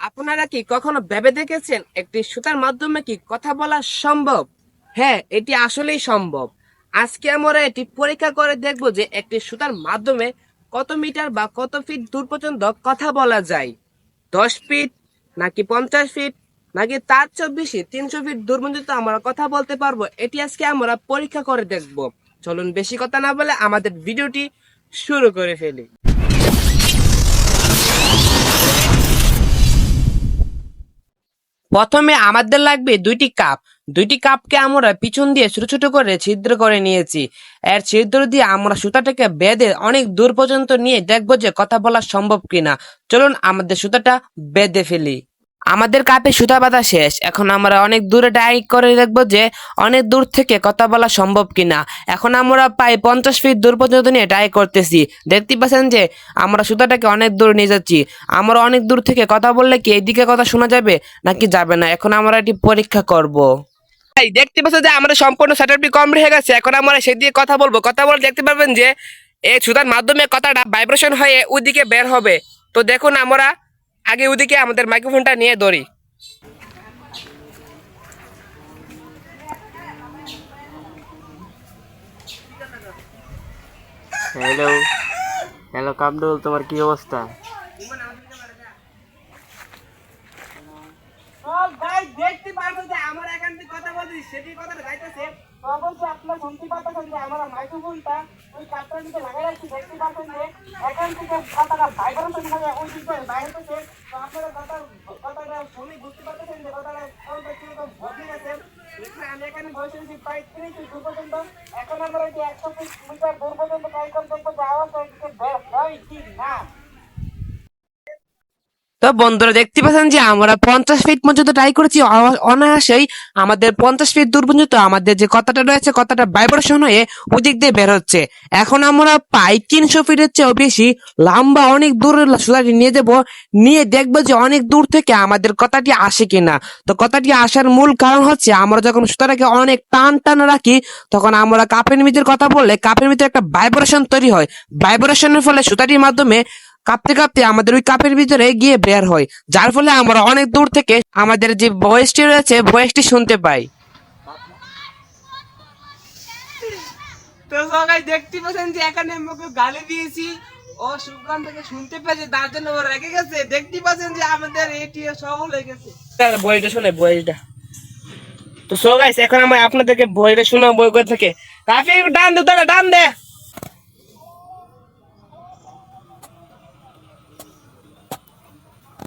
আপনারা কি কখনো ভেবে দেখেছেন একটি সুতার মাধ্যমে কি কথা বলা সম্ভব? হ্যাঁ এটি আসলেই সম্ভব। আজকে আমরা এটি পরীক্ষা করে দেখব যে একটি সুতার মাধ্যমে কত মিটার বা কত ফিট দূর পর্যন্ত কথা বলা যায়। দশ ফিট, নাকি পঞ্চাশ ফিট, নাকি তার চেয়েও বেশি তিনশো ফিট দূর পর্যন্ত আমরা কথা বলতে পারব, এটি আজকে আমরা পরীক্ষা করে দেখব। চলুন বেশি কথা না বলে আমাদের ভিডিওটি শুরু করে ফেলি। প্রথমে আমাদের লাগবে দুইটি কাপ। দুইটি কাপকে আমরা পিছন দিয়ে ছোট ছোট করে ছিদ্র করে নিয়েছি। এর ছিদ্র দিয়ে আমরা সুতাটাকে বেঁধে অনেক দূর পর্যন্ত নিয়ে দেখব যে কথা বলা সম্ভব কিনা। চলুন আমাদের সুতাটা বেঁধে ফেলি। আমাদের কাপে সুতা বাঁধা শেষ। এখন আমরা অনেক দূরে ডাই করে দেখব যে অনেক দূর থেকে কথা বলা সম্ভব কিনা। এখন আমরা প্রায় পঞ্চাশ ফিট দূর পর্যন্ত নিয়ে ডাই করতেছি। দেখতে পাচ্ছেন যে আমরা সুতাটাকে অনেক দূর নিয়ে যাচ্ছি। আমরা অনেক দূর থেকে কথা বললে কি এইদিকে কথা শোনা যাবে নাকি যাবে না? এখন আমরা এটি পরীক্ষা করব। দেখতে পাচ্ছেন যে আমাদের সম্পূর্ণ সেটআপটি কমপ্লিট হয়ে গেছে। এখন আমরা সেদিকে কথা বলব। কথা বলে দেখতে পারবেন যে এই সুতার মাধ্যমে কথাটা ভাইব্রেশন হয়ে ওদিকে বের হবে। তো দেখুন আমরা আগে ওদিকে আমাদের মাইক্রোফোনটা নিয়ে ধরি। হ্যালো হ্যালো কামরুল তোমার কি অবস্থা? আমরা মাইক্রোফোনটা ওই কাপটার নিচে লাগাই রাখছি দেখতে পাচ্ছেন এখান থেকে কথাটা ভাইব্রেশন হয়ে ওই দিকে বাইরে থেকে আপনারা কথা কথাটা শুনে বুঝতে পারতেছেন যে আমি এখানে বসেছি প্রায় তিরিশ দূর পর্যন্ত এখন আমরা যে একশো মিটার দূর পর্যন্ত ট্রাই করে যাওয়া হয় কি না তো বন্ধুরা দেখতে পাচ্ছেন যে আমরা পঞ্চাশ ফিট পর্যন্ত ট্রাই করেছি। অনায়াসেই আমাদের পঞ্চাশ ফিট দূর পর্যন্ত আমাদের যে কথাটা রয়েছে, কথাটা ভাইব্রেশন হয়ে ওদিক দিয়ে বের হচ্ছে। এখন আমরা পাই তিনশো ফিটের চেয়েও বেশি, লম্বা অনেক দূরের সুতাটি নিয়ে যাব। নিয়ে দেখব যে অনেক দূর থেকে আমাদের কথাটি আসে কিনা। তো কথাটি আসার মূল কারণ হচ্ছে আমরা যখন সুতাটাকে অনেক টান টান রাখি, তখন আমরা কাপের ভিতরে কথা বললে কাপের ভিতরে একটা ভাইব্রেশন তৈরি হয়। ভাইব্রেশনের ফলে সুতাটির মাধ্যমে কাঁপতে কাঁপতে আমাদের ওই কাপের ভিতরে গিয়ে বের হয়। যার ফলে আমরা অনেক দূর থেকে আমাদের যে ভয়েসটি রয়েছে ভয়েসটি শুনতে পাই। তো সবাই দেখতে পাচ্ছেন যে এখানে আমাকে গালি দিয়েছি। ও সুকান থেকে শুনতে পেয়েছে তার জন্য ও রেগে গেছে। দেখতে পাচ্ছেন যে আমাদের এটি সফল হয়ে গেছে বইটা শুনে বইটা। তো সো গাইস এখন আমি আপনাদেরকে বইটা শোনাবো বই থেকে। কাফি ডান দে তোরা ডান দে।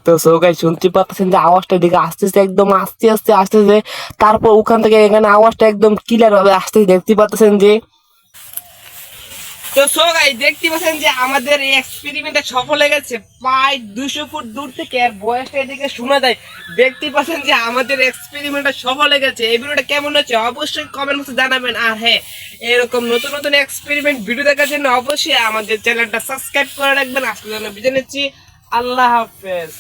তো সৌগাই শুনতে পাচ্ছেন যে আওয়াজটা দিকে আসতেছে, একদম আস্তে আস্তে আসতেছে। তারপর ওখান থেকে এখানে আওয়াজটা একদম ক্লিয়ার ভাবে আসতেছে, দেখতে পাচ্ছেন যে তো সৌগাই, দেখতে পাচ্ছেন যে আমাদের এই এক্সপেরিমেন্টে সফল হয়ে গেছে। প্রায় দুশো ফুট দূর থেকে আর বয়সটা এদিকে শোনা যায়। দেখতে পাচ্ছেন যে আমাদের এক্সপেরিমেন্টটা সফল হয়ে গেছে। এই ভিডিওটা কেমন হচ্ছে অবশ্যই কমেন্ট বক্সে জানাবেন। আর হ্যাঁ এরকম নতুন নতুন এক্সপেরিমেন্ট ভিডিও দেখার জন্য অবশ্যই আমাদের চ্যানেলটা সাবস্ক্রাইব করে রাখবেন। আজকে জন্য বিদায় নিচ্ছি। আল্লাহ হাফেজ।